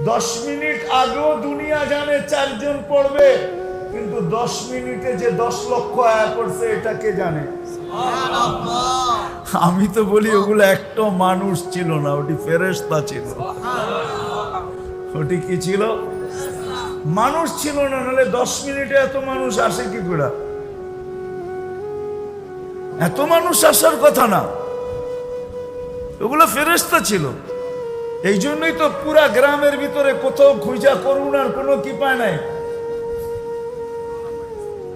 দশ মিনিট আগেও দুনিয়া জানে চারজন পড়বে কিন্তু দশ মিনিটে যে দশ লক্ষ আয়া করছে এটা কে জানে? আমি তো বলি ওগুলো একটা মানুষ ছিল না ওটি ফেরেস্তা ছিল। ওটি কি ছিল? মানুষ ছিল না নাহলে দশ মিনিটে এত মানুষ আসে কি করে? এত মানুষ আসার কথা না। ওগুলো ফেরেস্তা ছিল। এই জন্যই তো পুরা গ্রামের ভিতরে কোথাও খুঁজা করুন আর কোনো কি পায় নাই।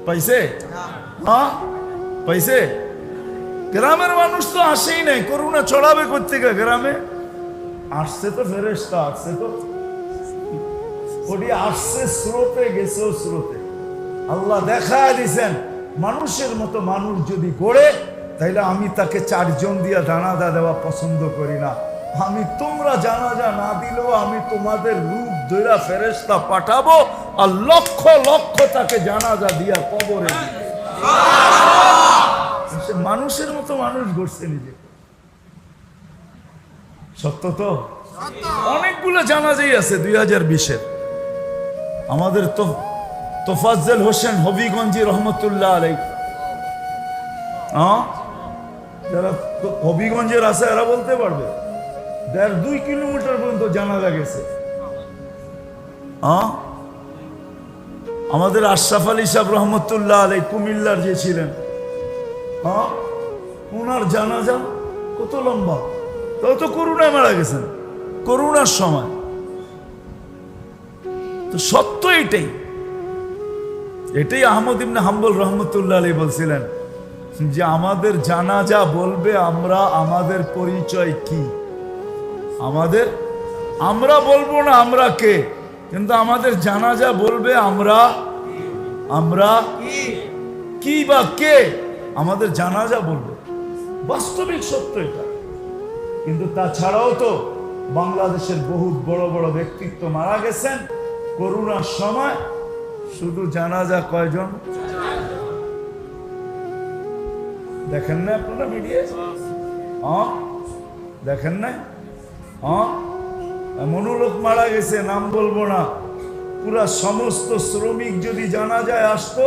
পাইছে? হ্যাঁ? পাইছে? গ্রামের মানুষ তো আসেই নাই, করুণা চড়াবে কোথেকে গ্রামে? আসছে তো ফেরেস্তা আসছে তো। ওটি আসছে স্রোতে, গেছেও স্রোতে। আল্লাহ দেখা দিছেন, মানুষের মতো মানুষ যদি গড়ে, তাইলে আমি তাকে চারজন দিয়া জানাজা দেওয়া পছন্দ করি না। আমি তোমরা জানাজা না দিলেও আমি তোমাদের রূপ দৈরা ফেরেস্তা পাঠাবো আর লক্ষ লক্ষ তাকে জানাজা দিয়া কবরে মানুষের মতো মানুষ গড়ছে নিজে সত্য তো? অনেকগুলো জানাজাই আছে দুই হাজার বিশের। আমাদের তো তোফাজ্জল হোসেন হবিগঞ্জি রহমতুল্লাহ আলাই। যারা হবিগঞ্জের আছে, এরা বলতে পারবে? দেড় দুই কিলোমিটার পর্যন্ত জানাজা গেছে। আমাদের আশরাফ আলী সাহেব রহমতুল্লাহ আলাই কুমিল্লার যে ছিলেন। হ্যাঁ ওনার জানাজা কত লম্বা? তাও তো করুণায় মারা গেছেন। করুণার সময়। তো সত্য এটাই। এটাই আহমদ ইবনে হাম্বল রহমতুল্লাহ আলী বলছিলেন যে আমাদের জানাজা বলবে আমরা আমাদের পরিচয় কি? আমাদের, আমরা বলব না আমরা কে, কিন্তু আমাদের জানাজা বলবে আমরা আমরা কি বা কে, আমাদের জানাজা বলবে। বাস্তবিক সত্য এটা। কিন্তু তাছাড়াও তো বাংলাদেশের বহু বড় বড় ব্যক্তিত্ব মারা গেছেন। করোনার সময় শুধু জানাজা কয়জন? দেখেন না আপনারা মিডিয়া দেখেন না? হ্যাঁ? এমনও মারা গেছে, নাম বলব না। পুরা সমস্ত শ্রমিক যদি জানা যায় আসতো,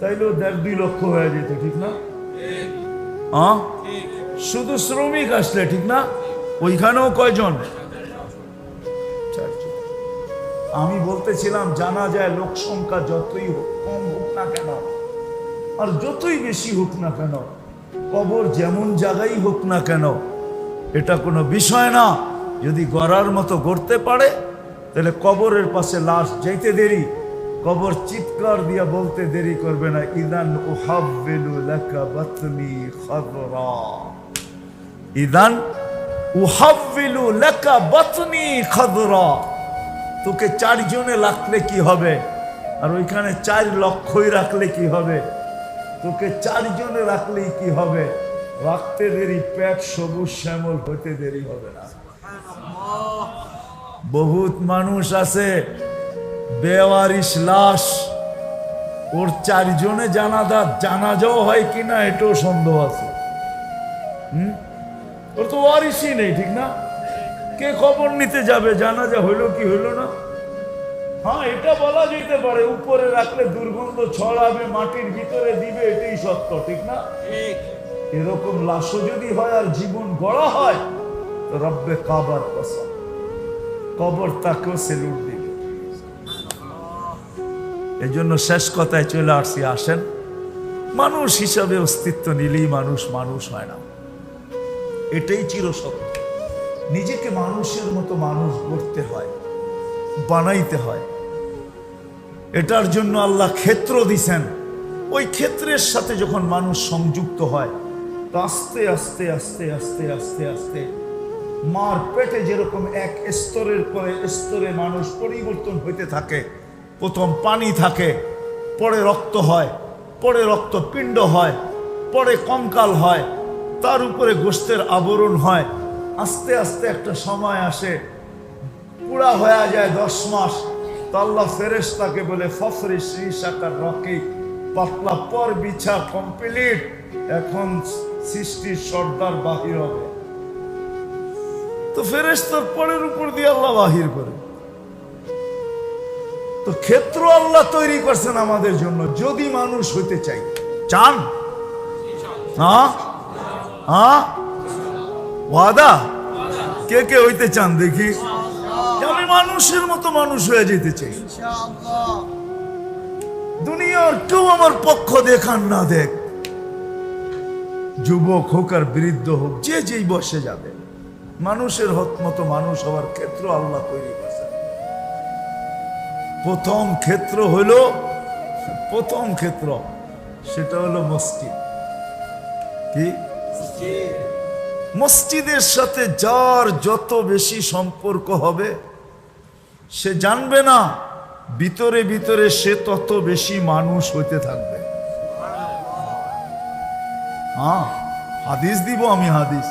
তাইলেও দেড় দুই লক্ষ হয়ে যেত, ঠিক না? হ্যাঁ? শুধু শ্রমিক আসলে, ঠিক না? ওইখানেও কয়জন? আমি বলতেছিলাম, জানা যায় লোক সংখ্যা যতই কম হোক না কেন, আর যতই বেশি হোক না কেন, কবর যেমন জায়গায় হোক না কেন, এটা কোনো বিষয় না। যদি গড়ার মতো গড়তে পারে, তাহলে কবরের পাশে লাশ যেতে দেরি। কবর চিৎকার দিয়া বলতে দেরি করবে না। ইদান উহাব্বিলু লাকা বাতনি খাদরা ইদান উহাব্বিলু লাকা বাতনি খাদরা তোকে চারজনে রাখলে কি হবে? আর ওইখানে চার লক্ষই রাখলে কি হবে? তোকে চারজনে রাখলেই কি হবে? রাখতে দেরি, পেট সবুজ শ্যামল হতে দেরি হবে না। বহুত মানুষ আছে বেওয়ারিশ লাশ। ওর চারজনে জানাজা জানাজাও হয় কিনা এটাও সন্দেহ আছে। হুম? ওর তো ওয়ারিসই নেই ঠিক না? কে খবর নিতে যাবে? জানাজা হইল কি হইল না? হ্যাঁ এটা বলা যেতে পারে উপরে রাখলে দুর্গন্ধ ছড়াবে মাটির ভিতরে দিবে এটাই সত্য ঠিক না? এরকম লাশও যদি হয় আর জীবন গড়া হয় রব্বে কাবার কসম। কবর তাকেও সেলুট দিবে। এই জন্য শেষ কথায় চলে আসছি, আসেন। মানুষ হিসাবে অস্তিত্ব নিলেই মানুষ মানুষ হয় না। এটাই চিরসত্য নিজেকে মানুষের মতো মানুষ গড়তে হয়, বানাইতে হয়। এটার জন্য আল্লাহ ক্ষেত্র দিছেন। ওই ক্ষেত্রের সাথে যখন মানুষ সংযুক্ত হয় আস্তে আস্তে আস্তে আস্তে আস্তে আস্তে মার পেটে যেরকম এক স্তরের পরে স্তরে মানুষ পরিবর্তন হইতে থাকে, প্রথম পানি থাকে, পরে রক্ত হয়, পরে রক্তপিণ্ড হয়, পরে কঙ্কাল হয়, তার উপরে গোস্তের আবরণ হয়, আস্তে আস্তে একটা সময় আসে পুরা হয়ে যায় দশ মাস, তো আল্লাহ ফেরেস তাকে বলে, ফফরে শ্রী সাকার রকি, পাতলা পর বিছা কমপ্লিট এখন সৃষ্টির সর্দার বাহির হবে। তো ফেরেস তার পরের উপর দিয়ে আল্লাহ বাহির করে। তো ক্ষেত্র আল্লাহ তৈরি করছেন আমাদের জন্য, যদি মানুষ হইতে চাই চান? ওয়াদা? কে কে হইতে চান দেখি। আমি মানুষের মতো মানুষ হয়ে যেতে চাই। দুনিয়ার কেউ আমার পক্ষ দেখান না দেখ। যুবক হোক আর বৃদ্ধ হোক, যে যেই বসে যাবে। মানুষের হত মতো মানুষ হওয়ার ক্ষেত্র আল্লাহ তৈরি করছেন। প্রথম ক্ষেত্র হলো, প্রথম ক্ষেত্র, সেটা হলো মসজিদ। কি? মসজিদের সাথে যার যত বেশি সম্পর্ক হবে, সে জানবে না, ভিতরে ভিতরে সে তত বেশি মানুষ হইতে থাকবে। হ্যাঁ হাদিস দিব আমি হাদিস।